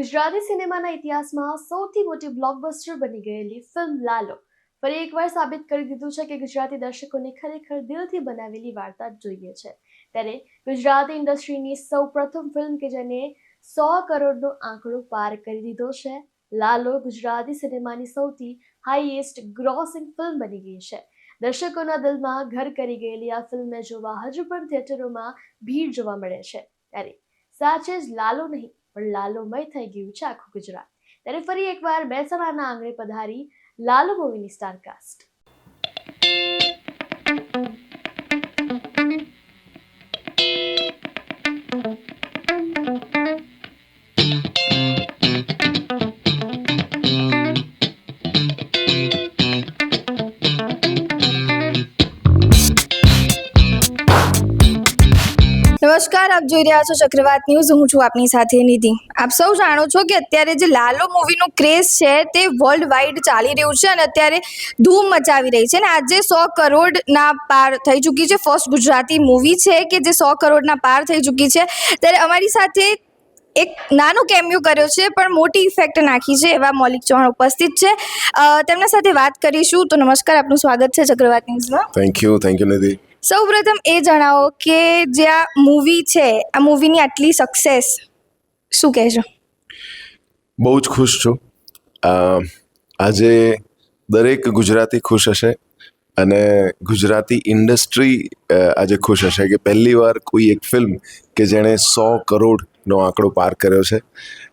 ગુજરાતી સિનેમાના ઇતિહાસમાં સૌથી મોટી બ્લોકબસ્ટર બની ગયેલી ફિલ્મ લાલો. ફરી એકવાર સાબિત કરી દીધું છે કે ગુજરાતી દર્શકોને ખરેખર દિલથી બનાવેલી વાર્તા જોઈએ છે. ત્યારે ગુજરાતી ઇન્ડસ્ટ્રીની સૌ પ્રથમ ફિલ્મ કે જેને સો કરોડનો આંકડો પાર કરી દીધો છે, લાલો ગુજરાતી સિનેમાની સૌથી હાઈએસ્ટ ગ્રોસિંગ ફિલ્મ બની ગઈ છે. દર્શકોના દિલમાં ઘર કરી ગયેલી આ ફિલ્મને જોવા હજુ પણ થિયેટરોમાં ભીડ જોવા મળે છે. ત્યારે સાચે જ લાલો નહીં પણ લાલોમય થઈ ગયું છે આખું ગુજરાત. ત્યારે ફરી એકવાર મહેસાણાના આંગણે પધારી લાલુ મૂવીની સ્ટારકાસ્ટ. નમસ્કાર, આપ જોઈ રહ્યા છો ચક્રવાત ન્યૂઝ. હું છું આપની સાથે નિધિ. આપ સૌ જાણો છો કે અત્યારે જે લાલો મૂવીનો ક્રેઝ છે તે વર્લ્ડ વાઇડ ચાલી રહ્યું છે અને અત્યારે ધૂમ મચાવી રહી છે અને આજે સો કરોડના પાર થઈ ચૂકી છે. ફર્સ્ટ ગુજરાતી મૂવી છે કે જે સો કરોડના પાર થઈ ચૂકી છે. ત્યારે અમારી સાથે એક નાનો કેમ્યુ કર્યો છે, પણ મોટી ઇફેક્ટ નાખી છે એવા મૌલિક ચૌહાણ ઉપસ્થિત છે. તેમના સાથે વાત કરીશું. તો નમસ્કાર, આપનું સ્વાગત છે ચક્રવાત ન્યૂઝમાં. Thank you thank you Nidhi. સૌ પ્રથમ એ જણાવો કે જે આ મૂવી છે, આ મૂવીની આટલી સક્સેસ શું કહેશો? બહુ જ ખુશ છું. આજે દરેક ગુજરાતી ખુશ હશે અને ગુજરાતી ઇન્ડસ્ટ્રી આજે ખુશ હશે કે પહેલી વાર કોઈ એક ફિલ્મ કે જેણે સો કરોડનો આંકડો પાર કર્યો છે.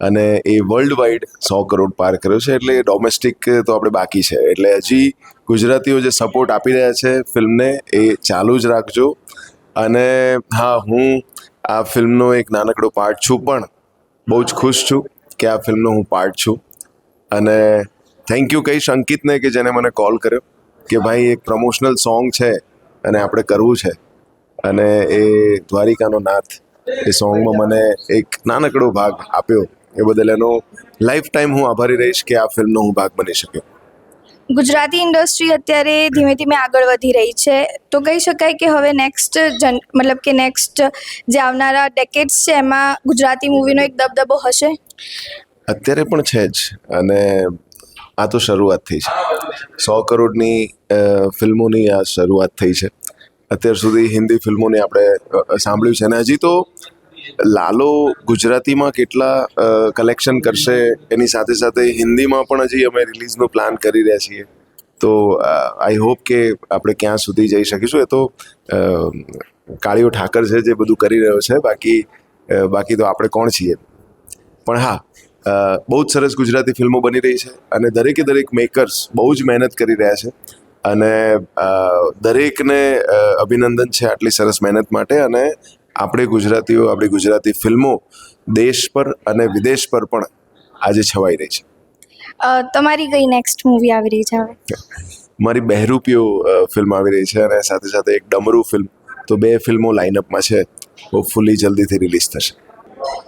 અને એ વર્લ્ડ વાઇડ સો કરોડ પાર કર્યો છે, એટલે ડોમેસ્ટિક તો આપણે બાકી છે. એટલે હજી ગુજરાતીઓ જે સપોર્ટ આપી રહ્યા છે ફિલ્મને, એ ચાલુ જ રાખજો. અને હા, હું આ ફિલ્મનો એક નાનકડો પાર્ટ છું પણ, બહુ જ ખુશ છું કે આ ફિલ્મનો હું પાર્ટ છું. અને થેન્ક યુ કહીશ અંકિતને કે જેને મને કોલ કર્યો કે ભાઈ, એક પ્રમોશનલ સોંગ છે અને આપણે કરવું છે. અને એ દ્વારિકાનો નાથ એ સોંગમાં મને એક નાનકડો ભાગ આપ્યો. એ બદલ એનો લાઈફ ટાઈમ હું આભારી રહીશ કે આ ફિલ્મનો હું ભાગ બની શક્યો. ગુજરાતી ઇન્ડસ્ટ્રી અત્યારે ધીમે ધીમે આગળ વધી રહી છે. તો કહી શકાય કે હવે નેક્સ્ટ જન મતલબ કે નેક્સ્ટ જે આવનારા ડેકેડ્સ છે એમાં ગુજરાતી મૂવીનો એક દબદબો હશે? અત્યારે પણ છે જ અને આ તો શરૂઆત થઈ છે. સો કરોડની ફિલ્મોની આ શરૂઆત થઈ છે. અત્યાર સુધી હિન્દી ફિલ્મોની આપણે સાંભળ્યું છે. અને હજી તો લાલો ગુજરાતીમાં કેટલા કલેક્શન કરશે? એની સાથે સાથે હિન્દીમાં પણ હજી અમે રિલીઝનો પ્લાન કરી રહ્યા છીએ. તો આઈ હોપ કે આપણે ક્યાં સુધી જઈ શકીશું. એ તો કાળીઓ ઠાકર છે જે બધું કરી રહ્યો છે. બાકી બાકી તો આપણે કોણ છીએ? પણ હા બહુ જ સરસ ગુજરાતી ફિલ્મો બની રહી છે અને દરેકે દરેક મેકર્સ બહુ જ મહેનત કરી રહ્યા છે. અને દરેકને અભિનંદન છે આટલી સરસ મહેનત માટે અને આપણે ગુજરાતીઓ આપણી ગુજરાતી ફિલ્મો દેશ પર અને વિદેશ પર પણ આજે છવાઈ રહી છે. તમારી કઈ નેક્સ્ટ મૂવી આવી રહી છે હવે? મારી બહેરૂપિયો અ, ફિલ્મ આવી રહી છે અને સાથે સાથે એક ડમરૂ ફિલ્મ. તો બે ફિલ્મો લાઇનઅપમાં છે. હોપફુલી જલ્દીથી રિલીઝ થશે.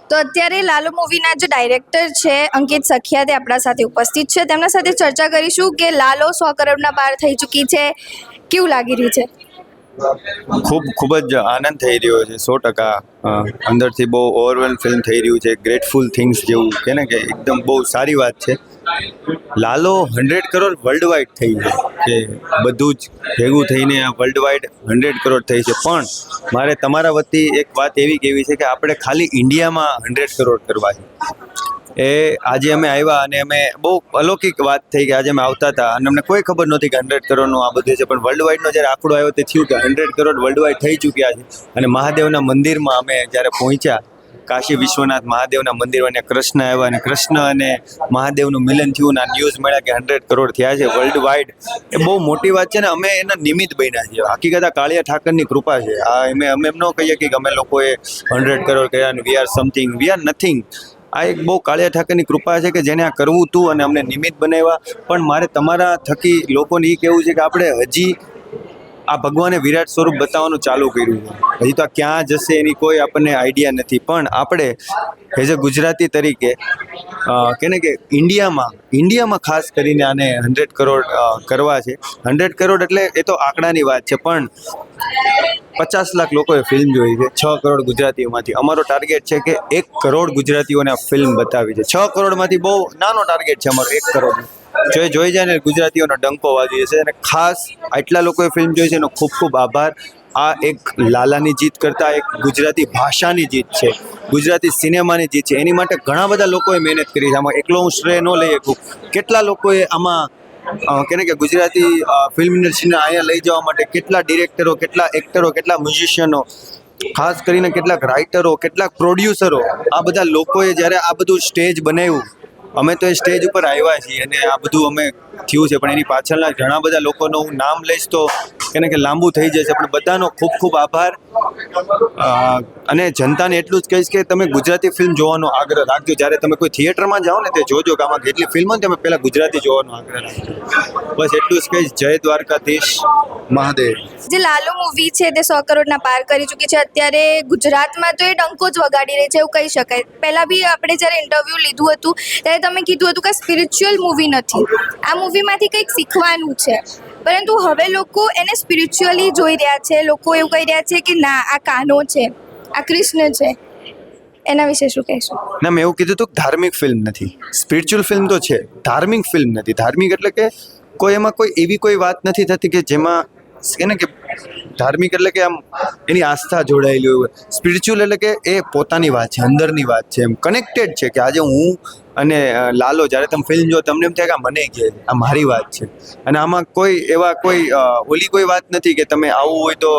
તો અત્યારે લાલો મૂવીના જે ડાયરેક્ટર છે અંકિત સખિયા તે આપણા સાથે ઉપસ્થિત છે. તેમના સાથે ચર્ચા કરીશું કે લાલો સો કરોડના પાર થઈ ચૂકી છે. કેવું લાગી રહ્યું છે? ખૂબ ખૂબ જ આનંદ થઈ રહ્યો છે, સો ટકા. અંદરથી બહુ ઓવરવેલ ફિલ્મ થઈ રહ્યું છે ગ્રેટફુલ થિંગ્સ જેવું કે ને કે એકદમ બહુ સારી વાત છે. Lalo hundred crore world wide થઈ છે કે બધું જ ભેગું થઈને વર્લ્ડ વાઇડ હંડ્રેડ કરોડ થઈ છે. પણ મારે તમારા વતી એક વાત એવી કહેવી છે કે આપણે ખાલી ઇન્ડિયામાં હંડ્રેડ કરોડ કરવા છે. એ આજે અમે આવ્યા અને અમે બહુ અલૌકિક વાત થઈ કે આજે અમે આવતા હતા. અને અમને કોઈ ખબર નહોતી કે હંડ્રેડ કરોડનું આ બધું છે. પણ વર્લ્ડ વાઇડનો જ્યારે આંકડો આવ્યો તે થયું કે હંડ્રેડ કરોડ વર્લ્ડ થઈ ચૂક્યા છે. અને મહાદેવના મંદિરમાં અમે જ્યારે પહોંચ્યા, કાશી વિશ્વનાથ મહાદેવના મંદિરમાં અને કૃષ્ણ આવ્યા અને કૃષ્ણ અને મહાદેવનું મિલન થયું અને ન્યૂઝ મળ્યા કે હંડ્રેડ કરોડ થયા છે વર્લ્ડ વાઇડ એ બહુ મોટી વાત છે ને અમે એના નિમિત્ત બન્યા છીએ. હકીકત આ કાળિયા ઠાકરની કૃપા છે. આ અમે અમે એમ ન કહીએ કે અમે લોકોએ હંડ્રેડ કરોડ કર્યા we are something we are nothing આ એક બહુ કાળિયા ઠાકરની કૃપા છે કે જેને આ કરવું હતું અને અમને નિમિત્ત બનાવ્યા. પણ મારે તમારા થકી લોકોને એ કહેવું છે કે આપણે હજી આ ભગવાને વિરાટ સ્વરૂપ બતાવવાનું ચાલુ કર્યું હજી તો આ ક્યાં જશે એની કોઈ આપણને આઈડિયા નથી. પણ આપણે એઝ અ ગુજરાતી તરીકે કેને કે ઇન્ડિયામાં ઇન્ડિયામાં ખાસ કરીને આને હંડ્રેડ કરોડ કરવા છે. હંડ્રેડ કરોડ એટલે એ તો આંકડાની વાત છે. પણ પચાસ લાખ લોકોએ ફિલ્મ જોઈ છે. છ કરોડ ગુજરાતીઓમાંથી. અમારો ટાર્ગેટ છે કે એક કરોડ ગુજરાતીઓને આ ફિલ્મ બતાવી છે. છ કરોડમાંથી બહુ નાનો ટાર્ગેટ છે અમારો, એક કરોડ. જો એ જોઈ જાય ને, ગુજરાતીઓનો ડંકો વાગી જશે અને ખાસ આટલા લોકોએ ફિલ્મ જોઈ છે, એનો ખૂબ ખૂબ આભાર. આ એક લાલાની જીત કરતાં એક ગુજરાતી ભાષાની જીત છે. ગુજરાતી સિનેમાની જીત છે. એની માટે ઘણા બધા લોકોએ મહેનત કરી છે. આમાં એકલો હું શ્રેય ન લઈ શકું. કેટલા લોકોએ આમાં કેને કે ગુજરાતી ફિલ્મ ઇન્ડસ્ટ્રીને અહીંયા લઈ જવા માટે કેટલા ડિરેક્ટરો કેટલા એક્ટરો કેટલા મ્યુઝિશિયનો ખાસ કરીને કેટલાક રાઇટરો કેટલાક પ્રોડ્યુસરો આ બધા લોકોએ જ્યારે આ બધું સ્ટેજ બનાવ્યું, અમે તો એ સ્ટેજ ઉપર આવ્યા છીએ અને આ બધું અમે થયું છે. પણ એની પાછળના ઘણા બધા લોકોનું હું નામ લઈશ તો કેને કે લાંબુ થઈ જશે. પણ બધાનો ખૂબ ખૂબ આભાર. અને જનતાને એટલું જ કહીશ કે તમે ગુજરાતી ફિલ્મ જોવાનો આગ્રહ રાખજો. જ્યારે તમે કોઈ થિયેટરમાં જાઓ ને તે જોજો કે આમાં કેટલી ફિલ્મ તમે પહેલાં ગુજરાતી જોવાનો આગ્રહ રાખજો. બસ એટલું જ કહીશ. જય દ્વારકાધીશ મહાદેવ. જે લાલુ મૂવી છે તે સો કરોડના પાર કરી ચૂકી છે. અત્યારે ગુજરાતમાં તો એ ડંકો જ વગાડી રહી છે, એવું કહી શકાય. પહેલાં બી આપણે જ્યારે ઇન્ટરવ્યૂ લીધું હતું, ત્યારે તમે કીધું હતું કે સ્પિરિચ્યુઅલ મૂવી નથી. આ મૂવીમાંથી કંઈક શીખવાનું છે. પરંતુ હવે લોકો એને સ્પિરિચ્યુઅલી જોઈ રહ્યા છે. લોકો એવું કહી રહ્યા છે કે ના, આ કાનો છે, આ કૃષ્ણ છે. એના વિશે શું કહેશો? ના, મેં એવું કીધું હતું ધાર્મિક ફિલ્મ નથી. સ્પિરિચ્યુઅલ ફિલ્મ તો છે, ધાર્મિક ફિલ્મ નથી. ધાર્મિક એટલે કે કોઈ એમાં કોઈ એવી કોઈ વાત નથી થતી કે જેમાં એને કે ધાર્મિક એટલે કે આમ એની આસ્થા જોડાયેલી હોય. સ્પિરિચ્યુઅલ એટલે કે એ પોતાની વાત છે, અંદરની વાત છે, એમ કનેક્ટેડ છે કે આજે હું અને લાલો જ્યારે તમે ફિલ્મ જો તમને એમ થાય કે મને કહે આ મારી વાત છે. અને આમાં કોઈ એવા કોઈ ઓલી કોઈ વાત નથી કે તમે આવું હોય તો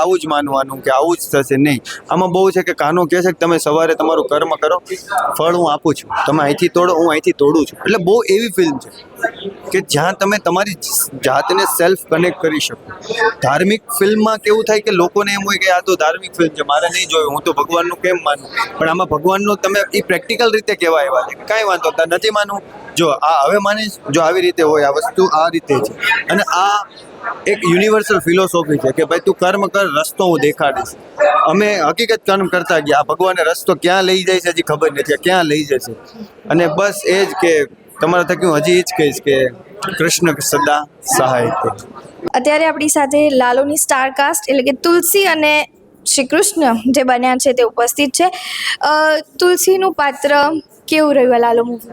આવું જ માનવાનું કે આવું જ થશે, નહીં. આમાં બહુ છે કે કાનો કહે છે કે તમે સવારે તમારું કર્મ કરો, ફળ હું આપું છું. તમે અહીંથી તોડો, હું અહીંથી તોડું છું. એટલે બહુ એવી ફિલ્મ છે. કે જ્યાં તમે તમારી જાતને સેલ્ફ કનેક્ટ કરી શકો. ધાર્મિક ફિલ્મમાં કેવું થાય કે લોકોને એમ હોય કે આ તો ધાર્મિક ફિલ્મ છે, મારે નહીં જોયું, હું તો ભગવાનનું કેમ માનું? પણ આમાં ભગવાનનું તમે એ પ્રેક્ટિકલ રીતે કહેવા એવા છે. કાંઈ વાંધો નથી માનવું. જો આ હવે માનીશ, જો આવી રીતે હોય, આ વસ્તુ આ રીતે છે. અને આ એક યુનિવર્સલ ફિલોસોફી છે કે ભાઈ તું કર્મ કર, રસ્તો હું દેખાડીશ. અમે હકીકત કર્મ કરતા ગયા ભગવાનને ભગવાને રસ્તો ક્યાં લઈ જાય છે હજી ખબર નથી ક્યાં લઈ જશે. અને બસ એ જ કે તમારા થકી હું હજી એ જ કહીશ કે કૃષ્ણ સદા સહાય અત્યારે આપણી સાથે લાલોની સ્ટાર કાસ્ટ એટલે કે તુલસી અને શ્રી કૃષ્ણ જે બન્યા છે તે ઉપસ્થિત છે. અ, તુલસીનું પાત્ર કેવું રહ્યું લાલો મૂવી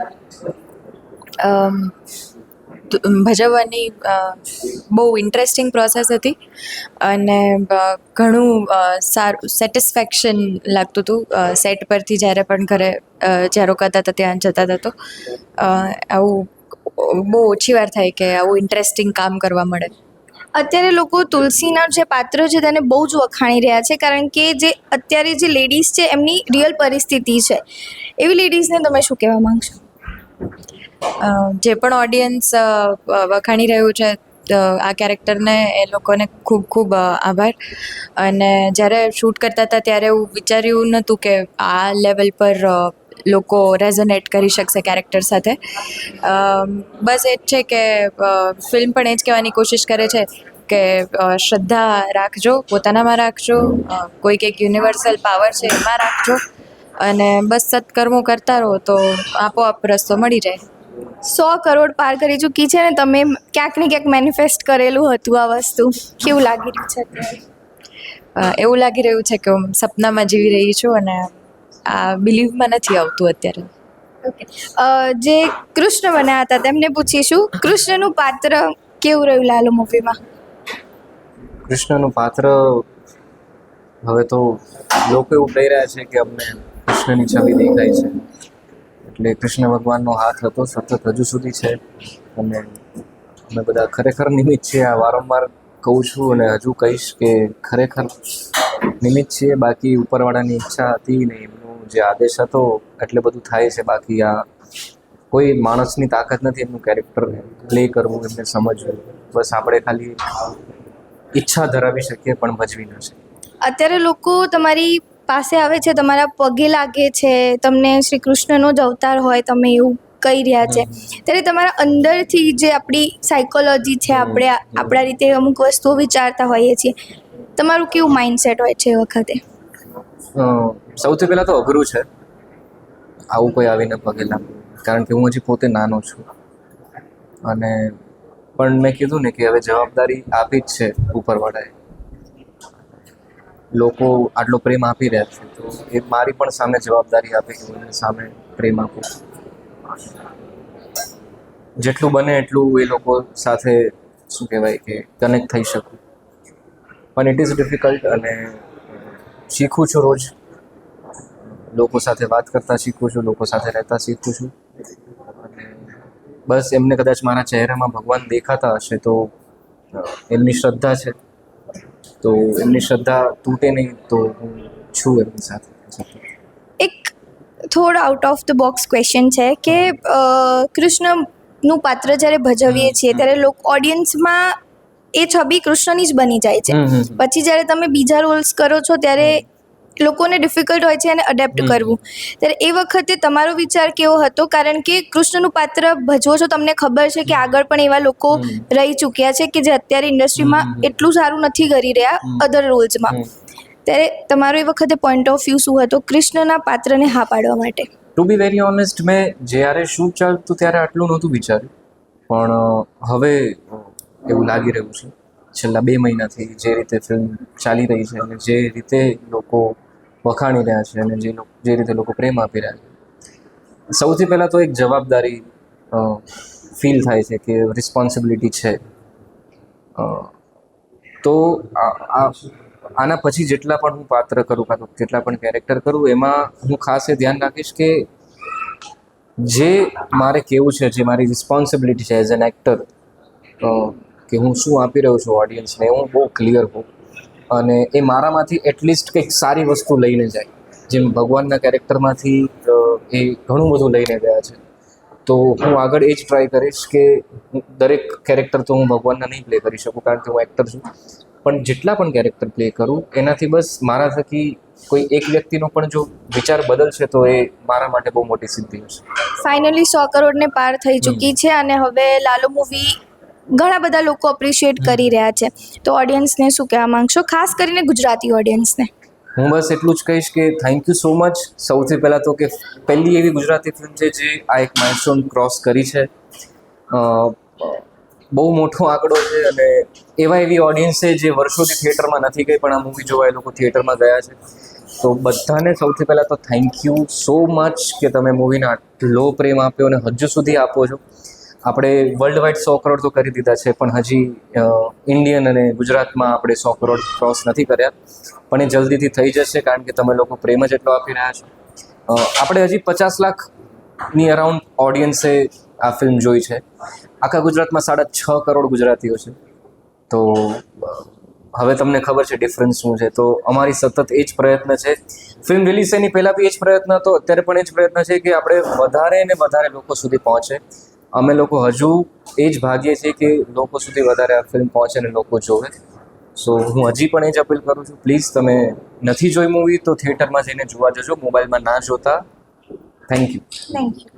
ભજવવાની બહુ ઇન્ટરેસ્ટિંગ પ્રોસેસ હતી. અને ઘણું સારું સેટિસ્ફેક્શન લાગતું હતું સેટ પરથી જ્યારે પણ ઘરે જ્યારે જ્યાં રોકાતા હતા ત્યાં જતા હતા તો. આવું, બહુ ઓછી વાર થાય કે આવું ઇન્ટરેસ્ટિંગ કામ કરવા મળે. અત્યારે લોકો તુલસીના જે પાત્ર છે તેને બહુ જ વખાણી રહ્યા છે, કારણ કે જે અત્યારે જે લેડીઝ છે એમની રિયલ પરિસ્થિતિ છે. એવી લેડીઝને તમે શું કહેવા માંગશો? જે પણ ઓડિયન્સ વખાણી રહ્યું છે આ કેરેક્ટરને એ લોકોને ખૂબ ખૂબ આભાર. અને જ્યારે શૂટ કરતા હતા ત્યારે એવું વિચાર્યું નહોતું કે આ લેવલ પર લોકો રેઝનેટ કરી શકશે કેરેક્ટર સાથે. બસ એ જ છે કે ફિલ્મ પણ એ જ કહેવાની કોશિશ કરે છે કે શ્રદ્ધા રાખજો, પોતાનામાં રાખજો કોઈ કોઈક યુનિવર્સલ પાવર છે એમાં રાખજો. અને બસ સત્કર્મો કરતા રહો તો આપોઆપ રસ્તો મળી જાય. સો કરોડ પાર કરી ચૂકી છે ને તમે ક્યાંક ને ક્યાંક મેનિફેસ્ટ કરેલું હતું આ વસ્તુ. કેવું લાગી રહ્યું છે એવું લાગી રહ્યું છે કે હું સપનામાં જીવી રહી છું અને આ બિલીવમાં નથી આવતું અત્યારે. ઓકે જે કૃષ્ણ બન્યા હતા તેમને પૂછીશું. કૃષ્ણનું પાત્ર કેવું રહ્યું લાલુ મૂવીમાં કૃષ્ણનું પાત્ર હવે તો લોકો એવું કહી રહ્યા છે કે અમને કૃષ્ણની છબી દેખાય છે. એટલે કૃષ્ણ ભગવાનનો હાથ હતો, સતત હજુ સુધી છે. અને અમે બધા ખરેખર નિમિત્ત છીએ. આ વારંવાર કહું છું અને હજુ કહીશ કે ખરેખર નિમિત્ત છીએ. બાકી ઉપરવાળાની ઈચ્છા હતી ને એમનો જે આદેશ હતો, એટલે બધું થાય છે. બાકી આ કોઈ માણસની તાકાત નથી એમનું કેરેક્ટર પ્લે કરવું એમને સમજવું બસ આપણે ખાલી ઈચ્છા ધરાવી શકીએ, પણ ભજવી ન શકીએ. અત્યારે લોકો તમારી પાસે આવે છે તમારા પગે લાગે છે તમને શ્રી કૃષ્ણનો જ અવતાર હોય તમે એવું કહી રહ્યા છે. ત્યારે તમારા અંદરથી જે આપણી સાયકોલોજી છે આપણે આપણા રીતે અમુક વસ્તુઓ વિચારતા હોઈએ છીએ. તમારું કેવું માઇન્ડસેટ હોય છે એ વખતે? સૌથી પહેલાં તો અઘરું છે. આવું કોઈ આવીને પગે લાગવું કારણ કે હું હજી પોતે નાનો છું. અને પણ મેં કીધું ને કે હવે જવાબદારી આપી જ છે ઉપરવાળાએ. લોકો આટલો પ્રેમ આપી રહ્યા છે, તો એ મારી પણ સામે જવાબદારી આપે કે હું એમને સામે પ્રેમ આપું. જેટલું બને એટલું એ લોકો સાથે, શું કહેવાય કે કનેક્ટ થઈ શકું. પણ ઇટ ઇઝ ડિફિકલ્ટ અને શીખું છું રોજ. લોકો સાથે વાત કરતાં શીખું છું, લોકો સાથે રહેતા શીખું છું. અને બસ એમને કદાચ મારા ચહેરામાં ભગવાન દેખાતા હશે તો એમની શ્રદ્ધા છે. તો એમની શ્રદ્ધા તૂટે નહીં તો હું છું એમની સાથે. એક થોડો out of the box question છે કે કૃષ્ણનું પાત્ર જ્યારે ભજવીએ છીએ ત્યારે લોક ઓડિયન્સમાં એ છબી કૃષ્ણની જ બની જાય છે. પછી જ્યારે તમે બીજા રોલ્સ કરો છો ત્યારે લોકોને ડિફિકલ્ટ હોય છે એને અડેપ્ટ કરવું. ત્યારે એ વખતે તમારો વિચાર કેવો હતો? કારણ કે કૃષ્ણનું પાત્ર ભજવો છો તમને ખબર છે કે આગળ પણ એવા લોકો રહી ચૂક્યા છે કે જે અત્યારે ઇન્ડસ્ટ્રીમાં એટલું સારું નથી કરી રહ્યા અધર રોલ્સમાં ત્યારે તમારો એ વખતે પોઈન્ટ ઓફ વ્યૂ શું હતો કૃષ્ણના પાત્રને હા પાડવા માટે? ટુ બી વેરી ઓનેસ્ટ મેં જ્યારે શૂટ ચાલતું ત્યારે આટલું નહોતું વિચાર્યું. પણ હવે એવું લાગી રહ્યું છે. છેલ્લા બે મહિનાથી જે રીતે ફિલ્મ ચાલી રહી છે અને જે રીતે લોકો વખાણી રહ્યા છે અને જે જે રીતે લોકો પ્રેમ આપી રહ્યા છે. સૌથી પહેલાં તો એક જવાબદારી ફીલ થાય છે કે રિસ્પોન્સિબિલિટી છે. તો આ- આના પછી જેટલા પણ હું પાત્ર કરું કાં તો જેટલા પણ કેરેક્ટર કરું, એમાં હું ખાસ એ ધ્યાન રાખીશ કે જે મારે કેવું છે, જે મારી રિસ્પોન્સિબિલિટી છે એઝ એન એક્ટર કે હું શું આપી રહ્યો છું ઓડિયન્સને હું બહુ ક્લિયર હોઉં. અને એ મારામાંથી એટલીસ્ટ કંઈક સારી વસ્તુ લઈને જાય. જેમ ભગવાનના કેરેક્ટરમાંથી એ ઘણું બધું લઈને ગયા છે. તો હું આગળ એ જ ટ્રાય કરીશ કે દરેક કેરેક્ટર તો હું ભગવાનના નહીં પ્લે કરી શકું કારણ કે હું એક્ટર છું. પણ જેટલા પણ કેરેક્ટર પ્લે કરું એનાથી બસ મારા થકી કોઈ એક વ્યક્તિનો પણ જો વિચાર બદલશે તો એ મારા માટે બહુ મોટી સિદ્ધિ હશે. ફાઇનલી સો કરોડને પાર થઈ ચૂકી છે અને હવે લાલો મૂવી ઘણા બધા લોકો અપ્રિશિએટ કરી રહ્યા છે. તો ઓડિયન્સને શું કહેવા માંગશો? ખાસ કરીને ગુજરાતી ઓડિયન્સને હું બસ એટલું જ કહીશ કે થેન્ક યુ સો મચ સૌથી પહેલાં તો કે પહેલી એવી ગુજરાતી ફિલ્મ છે જે આ એક માઇલસ્ટોન ક્રોસ કરી છે. બહુ મોટો આંકડો છે અને એવા એવી ઓડિયન્સ છે જે વર્ષોથી થિયેટરમાં નથી ગઈ પણ આ મૂવી જોવા એ લોકો થિયેટરમાં ગયા છે. તો બધાને સૌથી પહેલાં તો થેન્ક યુ સો મચ કે તમે મૂવીને આટલો પ્રેમ આપ્યો અને હજુ સુધી આપો છો. આપણે વર્લ્ડ વાઇડ સો કરોડ તો કરી દીધા છે, પણ હજી ઇન્ડિયન અને ગુજરાતમાં આપણે સો કરોડ ક્રોસ નથી કર્યા. પણ એ જલ્દીથી થઈ જશે, કારણ કે તમે લોકો પ્રેમ જ એટલો આપી રહ્યા છો. આપણે હજી પચાસ લાખની અરાઉન્ડ ઓડિયન્સે આ ફિલ્મ જોઈ છે. આખા ગુજરાતમાં સાડા છ કરોડ ગુજરાતીઓ છે. તો હવે તમને ખબર છે ડિફરન્સ શું છે. તો અમારી સતત એ જ પ્રયત્ન છે. ફિલ્મ રિલીઝ એની પહેલાં બી એ જ પ્રયત્ન હતો. અત્યારે પણ એ જ પ્રયત્ન છે કે આપણે વધારે ને વધારે લોકો સુધી પહોંચે. અમે લોકો હજુ એ જ ભાગીએ છીએ કે લોકો સુધી વધારે આ ફિલ્મ પહોંચે અને લોકો જોવે. સો હું હજી પણ એ જ અપીલ કરું છું. પ્લીઝ તમે નથી જોઈ મૂવી તો થિયેટરમાં જઈને જોવા જજો. મોબાઈલમાં ના જોતા. Thank you thank you